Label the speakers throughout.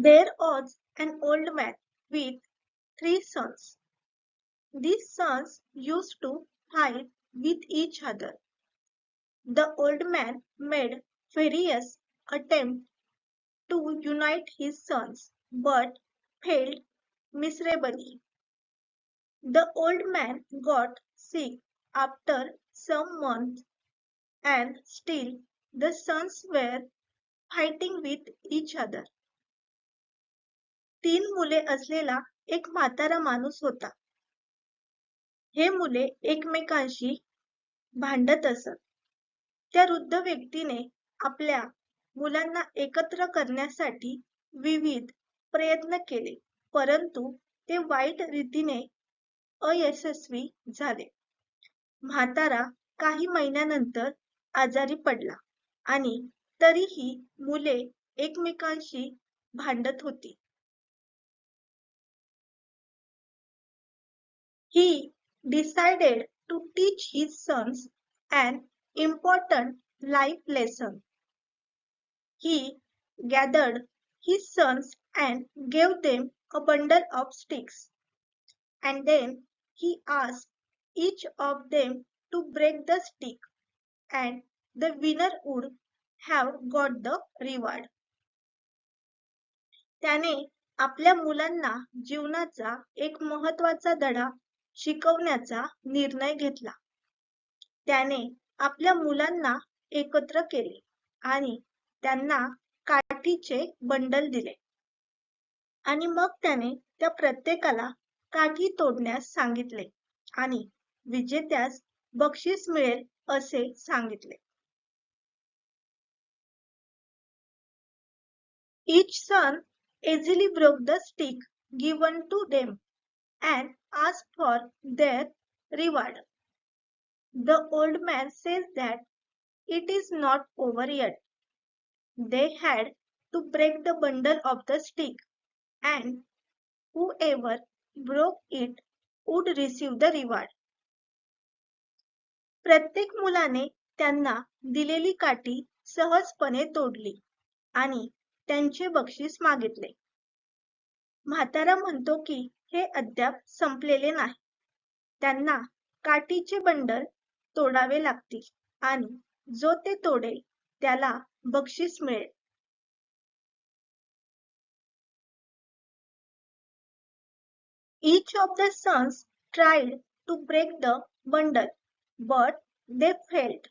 Speaker 1: There was an old man with three sons. These sons used to fight with each other. The old man made various attempts to unite his sons but failed miserably. The old man got sick after some months and still the sons were fighting with each other. तीन मुले असलेला एक म्हातारा माणूस होता. हे मुले एकमेकांशी भांडत असत. त्या वृद्ध व्यक्तीने आपल्या मुलांना एकत्र करण्यासाठी विविध प्रयत्न केले परंतु ते वाईट रीतीने अयशस्वी झाले. म्हातारा काही महिन्यानंतर आजारी पडला आणि तरीही मुले एकमेकांशी भांडत होती. He decided to teach his sons an important life lesson. He gathered his sons and gave them a bundle of sticks. And then he asked each of them to break the stick, and the winner would have got the reward. त्याने आपल्या मुलांना जीवनाचा एक महत्वाचा धडा शिकवण्याचा निर्णय घेतला. त्याने आपल्या मुलांना एकत्र केले आणि त्यांना काठीचे बंडल दिले. आणि मग त्याने त्या प्रत्येकाला काठी तोडण्यास सांगितले आणि विजेत्यास बक्षीस मिळेल असे सांगितले. Each son easily broke the stick given to them and ask for their reward. The old man says that it is not over yet. They had to break the bundle of the stick, and whoever broke it would receive the reward. प्रत्येक मुलाने त्यांना दिलेली काठी सहजपणे तोडली आणि त्यांचे बक्षीस मागितले म्हातारा म्हणतो की हे अद्याप संपलेले नाही त्यांना काठीचे बंडल तोडावे लागतील आणि जो ते तोडेल त्याला बक्षीस मिळेल Each of the sons tried to break the bundle, but they failed.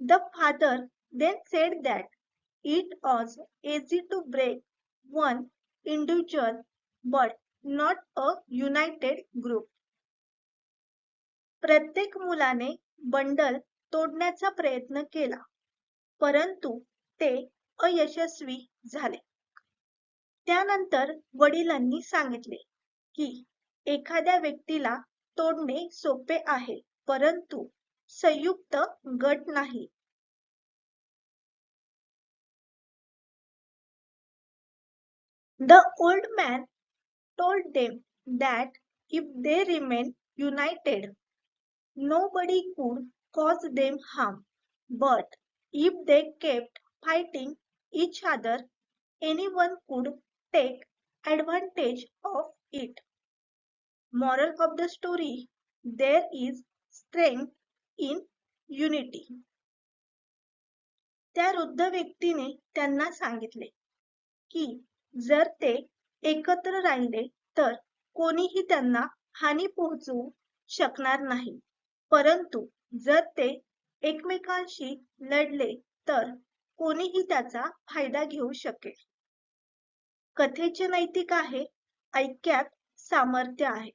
Speaker 1: The father then said that it was easy to break one individual but not a united group. प्रत्येक मुलाने बंडल तोडण्याचा प्रयत्न केला परंतु ते अयशस्वी झाले त्यानंतर वडिलांनी सांगितले की एखाद्या व्यक्तीला तोडणे सोपे आहे परंतु संयुक्त गट नाही the old man told them that if they remained united, nobody could cause them harm. But if they kept fighting each other, anyone could take advantage of it. Moral of the story There is strength in unity. त्या वृद्ध व्यक्तीने त्यांना सांगितले की जर ते एकत्र राहिले तर कोणीही त्यांना हानी पोहोचवू शकणार नाही. परंतु जर ते एकमेकांशी लढले तर कोणीही त्याचा फायदा घेऊ शकेल. कथेचे नैतिक आहे ऐक्यात सामर्थ्य आहे.